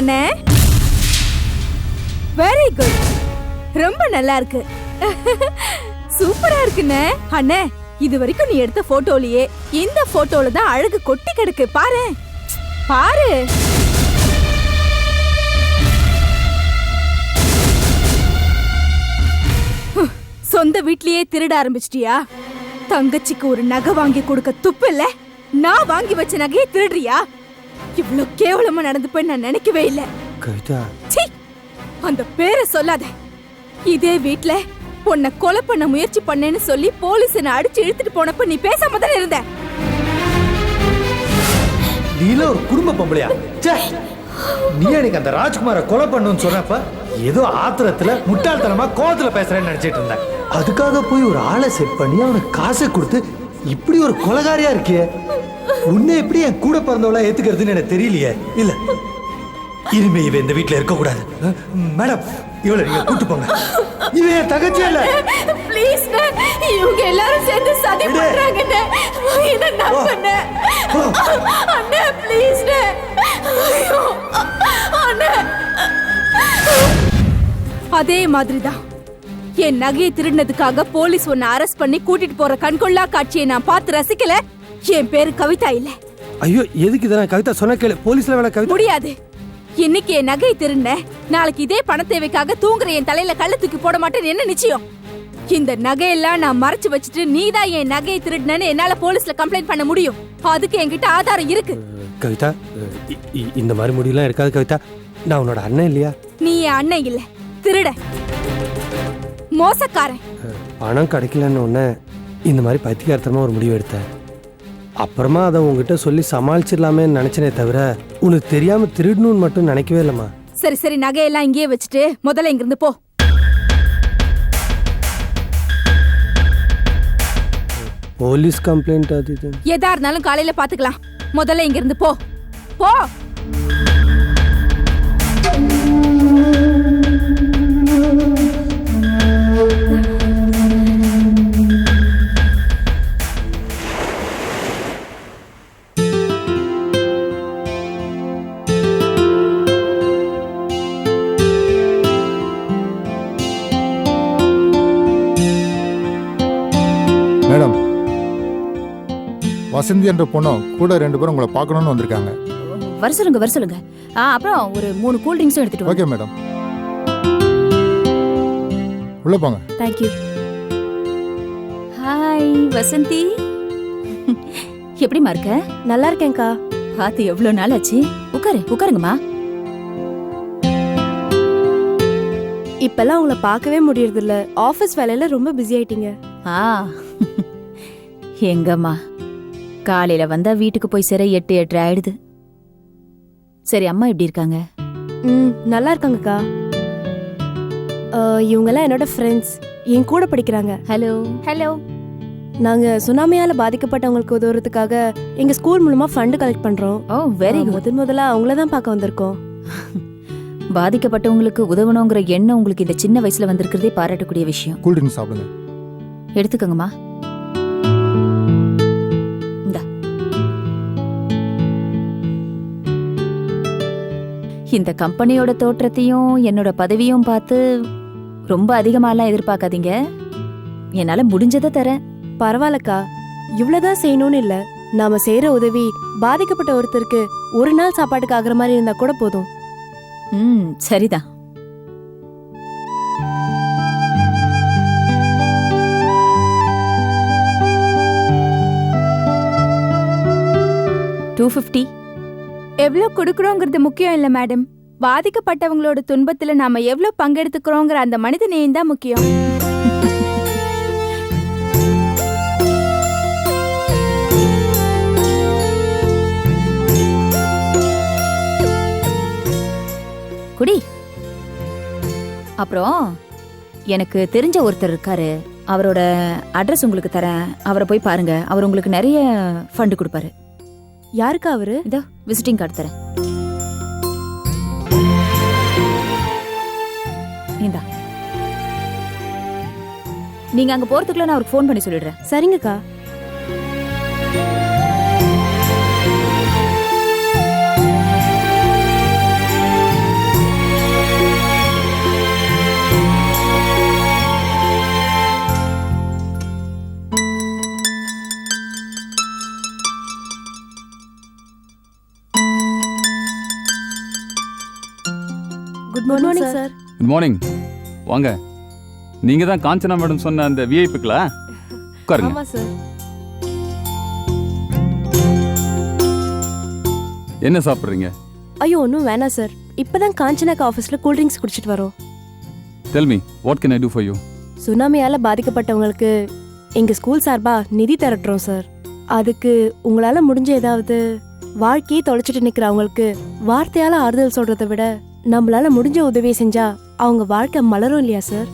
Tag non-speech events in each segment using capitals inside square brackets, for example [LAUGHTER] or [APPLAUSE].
அண்ணே. Very good ரொம்ப நல்லா இருக்கு. சூப்பரா இருக்குண்ணே. அண்ணே இது வரைக்கும் நீ எடுத்த போட்டோலயே இந்த போட்டோல தான் அழகு கொட்டி கிடக்கு. பாரு. பாரு. சொந்த வீட்லயே திருட ஆரம்பிச்சிட்டியா? தங்கச்சிக்கு ஒரு நகை வாங்கி கொடுக்க துப்பு இல்ல? நான் வாங்கி வச்ச நகையை திருடுறியா? இவ்ளோ கேவலமா நடந்துப்பேன்னு நான் நினைக்கவே இல்லை. கவிதா. சீ அந்த பேரை சொல்லாத. இதே வீட்ல உன்னை கொலை பண்ண முயற்சி பண்ணேன்னு சொல்லி போலீஸ் என்ன அடிச்சு இழுத்துட்டு போனப்ப நீ பேசாம தானே இருந்த? நீல ஒரு குடும்ப பொம்பளையா? ச்சே! நீ எனக்கு அந்த ராஜ்குமாரை கொலை பண்ணுன்னு சொன்னப்ப ஏதோ ஆத்திரத்துல முட்டாள்தனமா கோவத்துல பேசுறேன்னு நினைச்சிட்டு இருந்தேன் அதுக்காக போய் ஒரு ஆளை செட் பண்ணி அவனுக்கு காசை கொடுத்து இப்படி ஒரு கொலகாரியா இருக்கியே? உன்னை எப்படி என் கூட பிறந்தவளா ஏத்துக்கிறதுன்னு எனக்கு தெரியலையே. இல்ல. இனிமே இவ இந்த வீட்ல இருக்க கூடாது மேடம் இவளை நீங்க கூட்டு போங்க. இவ என் தகச்சி இல்ல ப்ளீஸ் இவங்க எல்லாரும் சேர்ந்து சதி. பண்றாங்க என்ன ஓ. அண்ணே ப்ளீஸ் அண்ணே. அதே மாதிரிதான். என் நகையை திருடினதுக்காக போலீஸ் உன்னை அரெஸ்ட் பண்ணி கூட்டிட்டு போற கண்கொள்ளா காட்சியை நான் பார்த்து ரசிக்கல. என் பேரு கவிதா இல்ல. ஐயோ எதுக்கு இதெல்லாம்? கவிதா சொன்ன கேளு. போலீஸ்ல வேணா கவிதா முடியாது. இன்னைக்கு என் நகையை திருண்ண நாளைக்கு இதே பண தேவைக்காக தூங்குற என் தலையில கள்ள தூக்கி போட மாட்டேன்னு என்ன நிச்சயம்? இந்த நகையெல்லாம் நான் மறைச்சு வச்சுட்டு நீதான் என் நகையை திருடினேன்னு என்னால போலீஸ்ல கம்ப்ளைண்ட் பண்ண முடியும். அதுக்கு என்கிட்ட ஆதாரம் இருக்கு. கவிதா இந்த மாதிரி முடியெல்லாம் இருக்காது கவிதா. நான் உன்னோட அண்ணன் இல்லையா? நீ என் அண்ணன் இல்ல. திருட. மோசக்காரன். பணம் கிடைக்கலன்னு உடனே இந்த மாதிரி பைத்தியகாரத்தனமா ஒரு முடிவு எடுத்தேன். அப்புறமா அதை உங்ககிட்ட சொல்லி சமாளிச்சிடலாமே நினைச்சனே தவிர உனக்கு தெரியாம திருடணும்னு மட்டும் நினைக்கவே இல்லைம்மா. சரி சரி நகையெல்லாம் இங்கேயே வச்சுட்டு முதல்ல இங்கிருந்து போ. போலீஸ் கம்ப்ளைண்ட் அது எதா இருந்தாலும் காலையில பாத்துக்கலாம். முதல்ல இங்கிருந்து போ. போ. வசந்தி என்ற பொண்ணும் கூட ரெண்டு பேரும் உங்களை பார்க்கணும்னு வந்திருக்காங்க. வர சொல்லுங்க வர சொல்லுங்க. ஆ அப்புறம் ஒரு மூணு கூல் ட்ரிங்க்ஸும் எடுத்துட்டு ஓகே மேடம் உள்ள போங்க. Thank you hi Vasanthi. எப்படிம்மா இருக்க? நல்லா இருக்கேன்க்கா. பார்த்து எவ்வளவு நாள் ஆச்சு? உட்காரு உட்காருங்கம்மா. இப்பெல்லாம் உங்களை பார்க்கவே முடியறதில்ல. ஆஃபீஸ் வேலையில ரொம்ப பிஸி ஆயிட்டீங்க. ஆ எங்கம்மா? காலையில வந்தா வீட்டுக்கு போய் சேர எட்டு எட்டு ஆயிடுது. சரி அம்மா எப்படி இருக்காங்க? ம் நல்லா இருக்காங்கக்கா. அஹ், இவங்கெல்லாம் என்னோட ஃப்ரெண்ட்ஸ் என் கூட படிக்கிறாங்க. ஹலோ ஹலோ நாங்க சுனாமியால பாதிக்கப்பட்டவங்களுக்கு உதவுறதுக்காக எங்க ஸ்கூல் மூலமா ஃபண்ட் கலெக்ட் பண்றோம். ஓ வெரி குட் முதன் முதலா அவங்கள தான் பார்க்க வந்திருக்கோம். [LAUGHS] பாதிக்கப்பட்டவங்களுக்கு உதவணுங்கிற எண்ணம் உங்களுக்கு இந்த சின்ன வயசுல வந்திருக்கிறதே பாராட்டக்கூடிய விஷயம். கூல் ட்ரிங்க்ஸ் சாப்பிடுங்க. எடுத்துக்கோங்கம்மா. இந்த கம்பெனியோட தோற்றத்தையும் என்னோட பதவியும் பார்த்து ரொம்ப அதிகமாலாம் எதிர்பார்க்காதீங்க. என்னால முடிஞ்சதை தரேன். பரவாயில்லக்கா. இவ்வளவுதான் செய்யணும்னு இல்ல. நாம செய்யற உதவி பாதிக்கப்பட்ட ஒருத்தருக்கு ஒரு நாள் சாப்பாட்டுக்கு ஆகுற மாதிரி இருந்தா கூட போதும். ம் சரிதான். Two fifty? எவ்வளவு கொடுக்கறோங்கிறது முக்கியம் இல்ல மேடம் பாதிக்கப்பட்டவங்களோட துன்பத்துல நாம எவ்வளவு பங்கெடுத்துக்கிறோங்கிற அந்த மனித நேயம் தான் முக்கியம். குடி. அப்புறம் எனக்கு தெரிஞ்ச ஒருத்தர் இருக்காரு. அவரோட அட்ரஸ் உங்களுக்கு தரேன். அவரை போய் பாருங்க. அவர் உங்களுக்கு நிறைய ஃபண்டு கொடுப்பாரு. யாருக்கா அவரு? இதோ விசிட்டிங் கார்டு தரேன். இந்தா. நீங்க அங்க போறதுக்குள்ள நான் அவருக்கு ஃபோன் பண்ணி சொல்லிடுறேன். சரிங்கக்கா. Good morning sir good morning வாங்க. நீங்க தான் காஞ்சனா மேடம் சொன்ன அந்த விஐபிக்களா உட்காருங்க. ஆமா சார் என்ன சாப்பிட்றீங்க? ஐயோ ஒன்றும் வேணாம் சார் இப்பதான் காஞ்சனாக்கு ஆஃபீஸ்ல கூல் ட்ரிங்க்ஸ் குடிச்சிட்டு வரோம். Tell me what can I do for you சுனாமியால பாதிக்கப்பட்டவங்களுக்கு எங்க ஸ்கூல் சார்பா நிதி திரட்டுறோம் சார் அதுக்கு உங்களால முடிஞ்ச ஏதாவது வாழ்க்கையை தொலைச்சிட்டு நிக்கிறவங்களுக்கு வார்த்தையால ஆறுதல் சொல்றதை விட நம்மளால முடிஞ்ச உதவியை செஞ்சா அவங்க வாழ்க்கை மலரும் இல்லையா சார்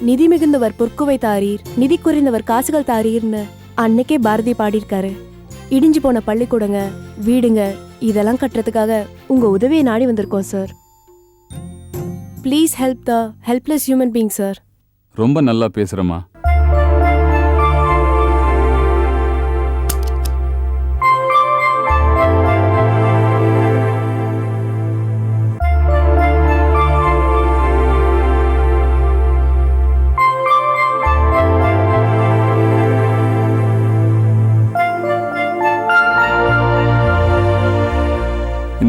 நிதி மிகுந்தவர் பொற்குவை தாரீர் நிதி குறைந்தவர் காசுகள் தாரீர்னு அன்னைக்கே பாரதி பாடியிருக்காரு. இடிஞ்சு போன பள்ளிக்கூடங்க வீடுங்க இதெல்லாம் கட்டுறதுக்காக உங்க உதவியை நாடி வந்திருக்கோம் sir please help the helpless human being sir ரொம்ப நல்லா பேசுறமா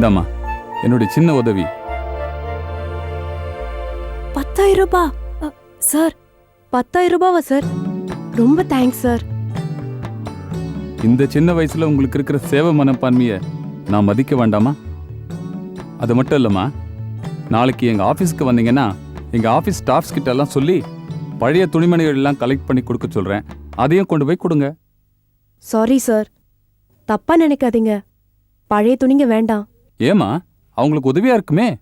இந்தாம்மா என்னுடைய சின்ன உதவி. பத்தாயிரம் ரூபாய் சார் பத்தாயிரம் ரூபாவா சார்? ரொம்ப தேங்க்ஸ் சார். இந்த சின்ன வயசுல உங்களுக்கு இருக்கிற சேவை மனப்பான்மையை நான் மதிக்க வேண்டாமா? அது மட்டும் இல்லைம்மா நாளைக்கு எங்கள் ஆஃபீஸ்க்கு வந்தீங்கன்னா எங்கள் ஆஃபீஸ் ஸ்டாஃப்ஸ் கிட்ட எல்லாம் சொல்லி பழைய துணிமணிகள் எல்லாம் கலெக்ட் பண்ணி கொடுக்க சொல்கிறேன் அதையும் கொண்டு போய் கொடுங்க. Sorry sir. தப்பா நினைக்காதீங்க. பழைய துணிங்க வேண்டாம். ஏமா அவங்களுக்கு உதவியா இருக்குமே?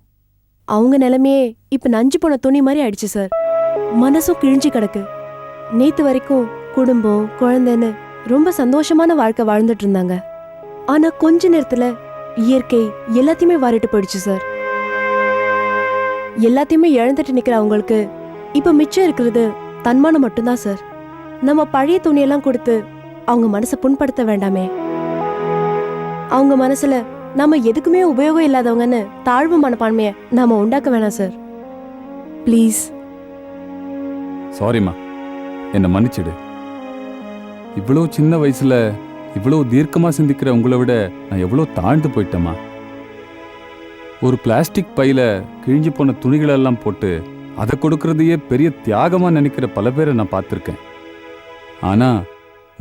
அவங்க நிலைமையே இப்ப நஞ்சு போன துணி மாதிரி ஆயிடுச்சு சார் மனசும் கிழிஞ்சு கிடக்கு. நேத்து வரைக்கும் குடும்பம் குழந்தைன்னு ரொம்ப சந்தோஷமான வாழ்க்கை வாழ்ந்துட்டு இருந்தாங்க. ஆனா கொஞ்ச நேரத்துல இயற்கை எல்லாத்தையுமே வாரிட்டு போயிடுச்சு சார் எல்லாத்தையுமே இழந்துட்டு நிக்கிற அவங்களுக்கு இப்ப மிச்சம் இருக்கிறது தன்மானம் மட்டும்தான் சார் நம்ம பழைய துணியெல்லாம் கொடுத்து அவங்க மனசை புண்படுத்த வேண்டாமே. அவங்க மனசுல நம்ம எதுக்குமே உபயோகம் இல்லாதவங்கன்னு தாழ்வு மனப்பான்மையை நாம உண்டாக்க வேணாம் சார். ப்ளீஸ் சாரிம்மா என்னை மன்னிச்சிடு. இவ்வளோ சின்ன வயசுல இவ்வளோ தீர்க்கமாக சிந்திக்கிற உங்களை விட நான் எவ்வளோ தாழ்ந்து போயிட்டேம்மா. ஒரு பிளாஸ்டிக் பையில கிழிஞ்சு போன துணிகளெல்லாம் போட்டு அதை கொடுக்கறதையே பெரிய தியாகமாக நினைக்கிற பல பேரை நான் பார்த்துருக்கேன். ஆனா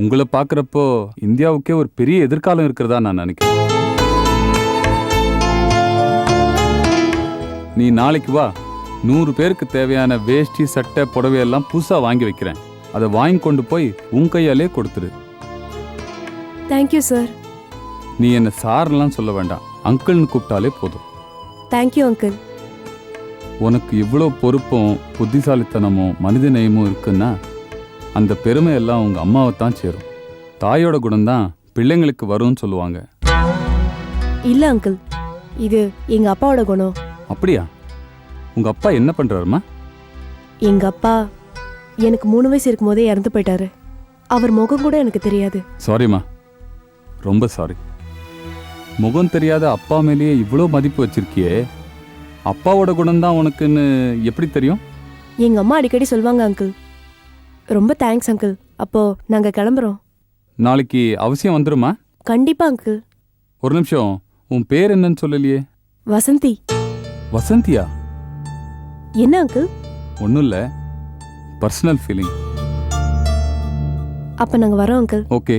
உங்களை பார்க்குறப்போ இந்தியாவுக்கே ஒரு பெரிய எதிர்காலம் இருக்கிறதா நான் நினைக்கிறேன். நீ நாளைக்கு வா. நூறு பேருக்கு தேவையான வேஷ்டி சட்டை புடவையெல்லாம் புதுசாக வாங்கி வைக்கிறேன். அதை வாங்கி கொண்டு போய் உன் கையாலே கொடுத்துரு தேங்க்யூ சார் நீ என்ன சார்லாம் சொல்ல வேண்டாம். அங்கிள்னு கூப்பிட்டாலே போதும். தேங்க்யூ அங்கிள் உனக்கு இவ்வளோ பொறுப்பும் புத்திசாலித்தனமும் மனிதநேயமும் இருக்குன்னா அந்த பெருமை எல்லாம் உங்க அம்மாவை தான் சேரும். தாயோட குணம்தான் பிள்ளைங்களுக்கு வரும்னு சொல்லுவாங்க. இல்ல அங்கிள் இது எங்க அப்பாவோட குணம். அப்படியா? உங்க அப்பா என்ன பண்றாருமா? எங்க அப்பா எனக்கு மூணு வயசு இருக்கும்போதே இறந்து போயிட்டாரு. அவர் முகம் கூட எனக்கு தெரியாது. சாரிம்மா ரொம்ப சாரி முகம் தெரியாத அப்பா மேலேயே இவ்வளோ மதிப்பு வச்சிருக்கியே. அப்பாவோட குணம்தான் உனக்குன்னு எப்படி தெரியும்? எங்க அம்மா அடிக்கடி சொல்லுவாங்க அங்கிள் ரொம்ப தேங்க்ஸ் அங்கிள் அப்போ நாங்க கிளம்புறோம். நாளைக்கு அவசியம் வந்துருமா? கண்டிப்பா அங்கிள் ஒரு நிமிஷம். உன் பேர் என்னன்னு சொல்லலையே. வசந்தி. வசந்தியா? என்ன அங்கிள் ஒன்றும் இல்லை பர்சனல் ஃபீலிங் அப்ப நாங்க வரோம் அங்கிள் ஓகே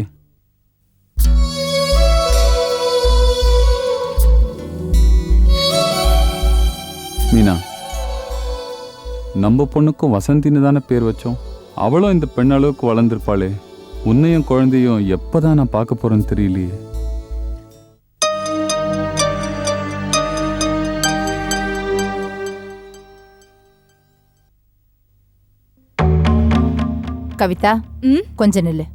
மீனா நம்ம பொண்ணுக்கும் வசந்தின்னு தானே பேர் வச்சோம். அவளும் இந்த பெண் அளவுக்கு வளர்ந்துருப்பாளே. உன்னையும் குழந்தையும் எப்பதான் நான் பார்க்க போறேன்னு தெரியலையே. கவிதா ம்? கொஞ்ச நில்லு.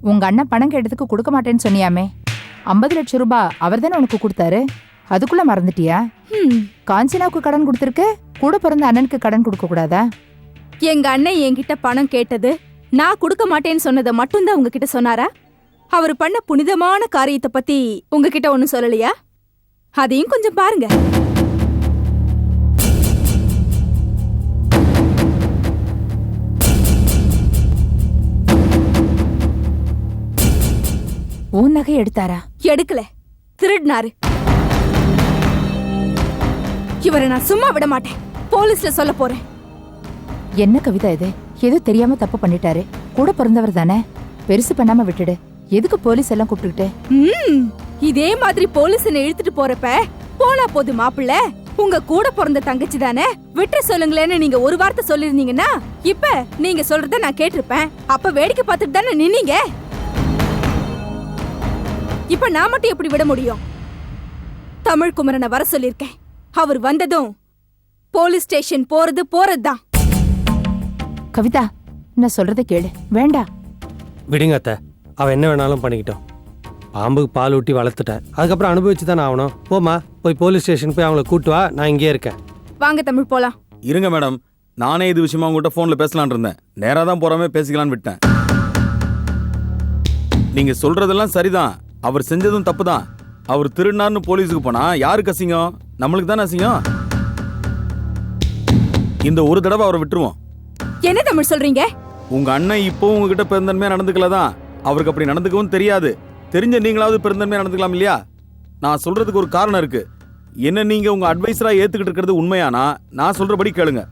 உங்க அண்ணன் பணம் கேட்டதுக்கு கொடுக்க மாட்டேன்னு சொன்னியாமே. ஐம்பது லட்சம் ரூபாய் அவர் தானே உனக்கு கொடுத்தாரு? அதுக்குள்ள மறந்துட்டியா. காஞ்சனாவுக்கு கடன் கொடுத்துருக்கு கூட பிறந்த அண்ணனுக்கு கடன் கொடுக்க கூடாதா? எங்க அண்ணன் என்கிட்ட பணம் கேட்டது நான் கொடுக்க மாட்டேன்னு சொன்னதை மட்டும்தான் உங்ககிட்ட சொன்னாரா? அவர் பண்ண புனிதமான காரியத்தை பத்தி உங்ககிட்ட ஒன்னும் சொல்லலையா? அதையும் கொஞ்சம் பாருங்க. உன் நகை எடுத்தாரா? எடுக்கல. திருடினாரு. இவரை நான் சும்மா விட மாட்டேன். போலீஸ்ல சொல்ல போறேன். என்ன கவிதா இது? ஏதோ தெரியாம தப்பு பண்ணிட்டாரு. கூட பிறந்தவர் தானே? பெருசு பண்ணாம விட்டுடு. எதுக்கு போலீஸ் எல்லாம் கூப்பிட்டுக்கிட்டு? ம், இதே மாதிரி போலீஸ் இழுத்துட்டு போறப்ப போனா போது மாப்பிள்ள? உங்க கூட பிறந்த தங்கச்சி தானே? விட்டுற சொல்லுங்களேன்னு நீங்க ஒரு வார்த்தை சொல்லிருந்தீங்கன்னா இப்ப நீங்க சொல்றத நான் கேட்டிருப்பேன். அப்ப வேடிக்கை பார்த்துட்டு தானே நின்னீங்க? இப்ப நான் மட்டும் எப்படி விட முடியும்? தமிழ் குமரனை வர சொல்லிருக்கேன் அவர் வந்ததும் போலீஸ் ஸ்டேஷன் போறது போறதுதான். கவிதா நான் சொல்றத கேளு. வேண்டாம் விடுங்க அத்தை. அவன் என்ன வேணாலும் பண்ணிக்கிட்டோம். பாம்புக்கு பால் ஊட்டி வளர்த்துட்டேன் அதுக்கப்புறம் அனுபவிச்சு தானே ஆகணும். போமா போய் போலீஸ் ஸ்டேஷன் போய் அவங்கள கூட்டு வா. நான் இங்கேயே இருக்கேன். வாங்க தமிழ் போலாம். இருங்க மேடம். நானே இது விஷயமா உங்ககிட்ட ஃபோனில் பேசலாம்னு இருந்தேன். நேராக தான் போறாமே பேசிக்கலான்னு விட்டேன். நீங்க சொல்றதெல்லாம் சரிதான். அவர் செஞ்சதும் தப்பு தான் அவர் திருடினார்னு போலீஸுக்கு போனா யாருக்கு அசிங்கம்? நம்மளுக்கு தானே அசிங்கம்? இந்த ஒரு தடவை அவரை விட்டுருவோம். என்ன தமிழ் சொல்றீங்க? உங்க அண்ணன் இப்போ உங்ககிட்ட பெருந்தன்மையா நடந்துக்கல தான். அவருக்கு அப்படி நடந்துக்கவும் தெரியாது. தெரிஞ்ச நீங்களாவது பெருந்தன்மையா நடந்துக்கலாம் இல்லையா? நான் சொல்றதுக்கு ஒரு காரணம் இருக்கு. என்ன நீங்க உங்க அட்வைசரா ஏத்துக்கிட்டு இருக்கிறது உண்மையானா? நான் சொல்றபடி கேளுங்க.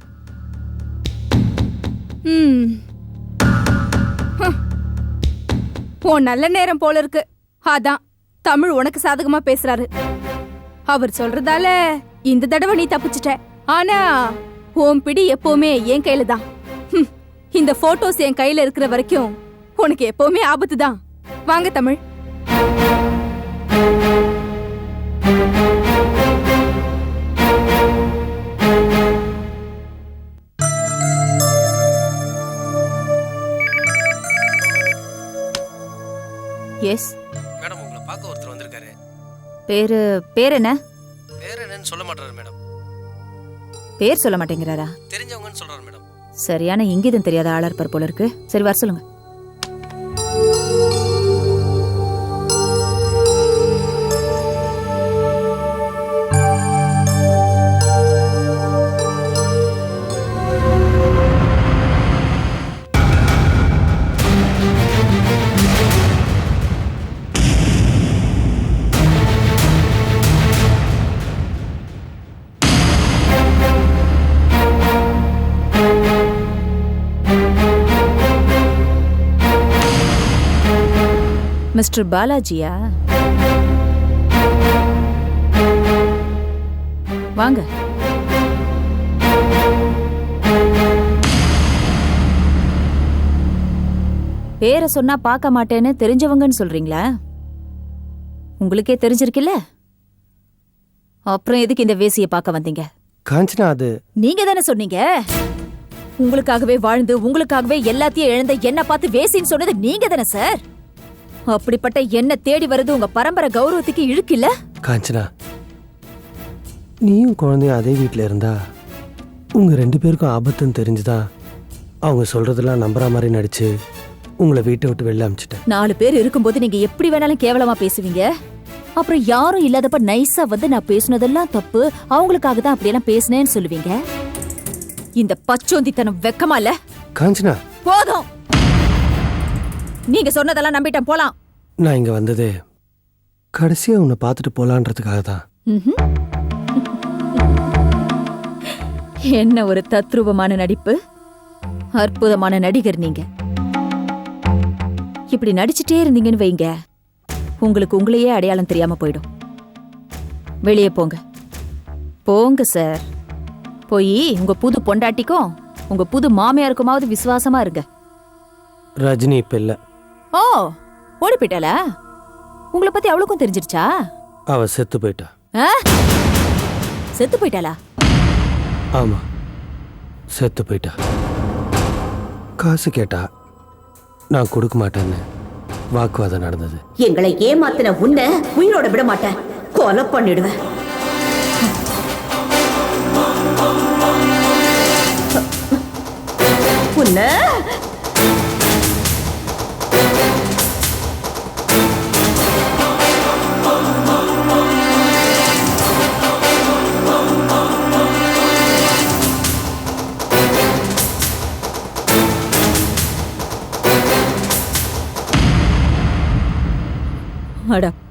உன் நல்ல நேரம் போல இருக்கு. அதான் தமிழ் உனக்கு சாதகமா பேசுறாரு. அவர் சொல்றதால இந்த தடவை நீ தப்பிச்சிட்ட. ஆனா ஓம் பிடி எப்பவுமே என் கையில தான். இந்த போட்டோஸ் என் கையில இருக்கிற வரைக்கும் உனக்கு எப்பவுமே ஆபத்து தான். வாங்க தமிழ். எஸ் பேரு பேர் என்ன பேர் என்னன்னு சொல்ல மாட்டாரு மேடம். பேர் சொல்ல மாட்டேங்கிறாரா? தெரிஞ்சவங்கன்னு சொல்றாரு மேடம். சரியான இங்கிதம் தெரியாத ஆளா இருப்பார் போல இருக்கு. சரி வர சொல்லுங்க. மிஸ்டர் பாலாஜியா? வாங்க. பேரை சொன்னா பார்க்க மாட்டேன்னு தெரிஞ்சவங்கன்னு சொல்றீங்களா? உங்களுக்கே தெரிஞ்சிருக்குல்ல? அப்புறம் எதுக்கு இந்த வேசியை பார்க்க வந்தீங்க? காஞ்சனா அது நீங்க தானே சொன்னீங்க? உங்களுக்காகவே வாழ்ந்து உங்களுக்காகவே எல்லாத்தையும் இழந்த என்ன பார்த்து வேசின்னு சொன்னது நீங்க தானே சார்? அப்படிப்பட்ட என்ன தேடி வருது உங்க பரம்பரை கௌரவத்துக்கு இழுக்கில்ல? காஞ்சனா நீயும் குழந்தையும் அதே வீட்டில் இருந்தா உங்க ரெண்டு பேருக்கும் ஆபத்துன்னு தெரிஞ்சுதா அவங்க சொல்றதெல்லாம் நம்புற மாதிரி நடிச்சு உங்களை வீட்டை விட்டு வெளில அமிச்சிட்டேன். நாலு பேர் இருக்கும்போது நீங்க எப்படி வேணாலும் கேவலமா பேசுவீங்க? அப்புறம் யாரும் இல்லாதப்ப நைஸா வந்து நான் பேசுனதெல்லாம் தப்பு. அவங்களுக்காக தான் அப்படியெல்லாம் பேசினேன்னு சொல்லுவீங்க? இந்த பச்சோந்தித்தனம் வெக்கமா இல்ல? காஞ்சனா போதும்! நீங்க சொன்னதெல்லாம் நம்பிட்டேன். போலாம். நான் இங்க வந்ததே கடைசியா உன்னை பார்த்துட்டு போலான்றதுக்காக தான். என்ன ஒரு தத்ரூபமான நடிப்பு? அற்புதமான நடிகர் நீங்க. இப்படி நடிச்சிட்டே இருந்தீங்கன்னு வைங்க. உங்களுக்கு உங்களையே அடையாளம் தெரியாம போயிடும். வெளியே போங்க. போங்க சார். போய் உங்க புது பொண்டாட்டிக்கும் உங்க புது மாமியாருக்குமாவது விசுவாசமா இருங்க. ரஜினி இப்ப இல்ல. ஓ ஓடி போயிட்டாளா உங்களை பத்தி அவளுக்கும் தெரிஞ்சிருச்சா? அவ செத்து போயிட்டா. ஆ? செத்து போயிட்டாளா? ஆமா செத்து போயிட்டா. காசு கேட்டா நான் கொடுக்க மாட்டேன்னு வாக்குவாதம் நடந்தது. எங்களை ஏமாத்தின உன்னை உயிரோட விட மாட்டேன். கொலை பண்ணிடுவேன். உன்னை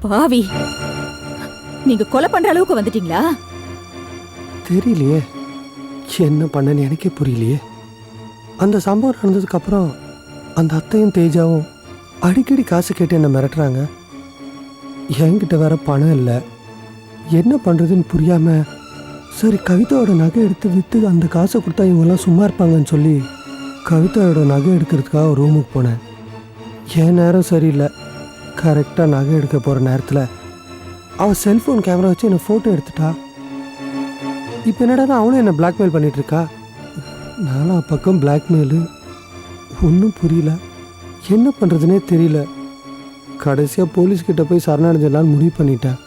பாவி. நீங்க கொலை பண்ற அளவுக்கு வந்துட்டீங்களா? தெரியலையே. என்ன பண்ணன்னு எனக்கே புரியலையே. அந்த சம்பவம் நடந்ததுக்கு அப்புறம் அந்த அத்தையும் தேஜாவும் அடிக்கடி காசு கேட்டு என்ன மிரட்டுறாங்க. என்கிட்ட வேற பணம் இல்லை. என்ன பண்ணுறதுன்னு புரியாம சரி கவிதாவோட நகை எடுத்து விற்று அந்த காசை கொடுத்தா இவங்கெல்லாம் சும்மா இருப்பாங்கன்னு சொல்லி கவிதாவோட நகை எடுக்கிறதுக்காக ரூமுக்கு போனேன். என் நேரம் சரியில்லை. கரெக்டாக நகை எடுக்க போகிற நேரத்தில் அவள் செல்ஃபோன் கேமரா வச்சு என்னை ஃபோட்டோ எடுத்துட்டா? இப்போ என்னடா அவளும் என்னை பிளாக்மெயில் பண்ணிகிட்ருக்கா இருக்கா நாலா பக்கம் பிளாக்மெயிலு ஒன்றும் புரியல. என்ன பண்ணுறதுனே தெரியல. கடைசியாக போலீஸ்கிட்ட போய் சரணடைஞ்சிடலான்னு முடிவு பண்ணிட்டேன்.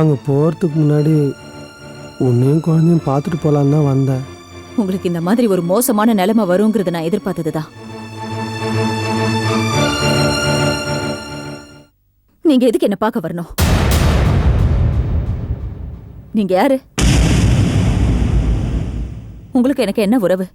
அங்கே போகிறதுக்கு முன்னாடி உன்னையும் குழந்தையும் பார்த்துட்டு போகலான்னு தான் வந்தேன். உங்களுக்கு இந்த மாதிரி ஒரு மோசமான நிலைமை வருங்கிறது நான் எதிர்பார்த்ததுதான். நீங்க எதுக்கு என்ன பார்க்க வரணும்? நீங்க யாரு? உங்களுக்கு எனக்கு என்ன உறவு?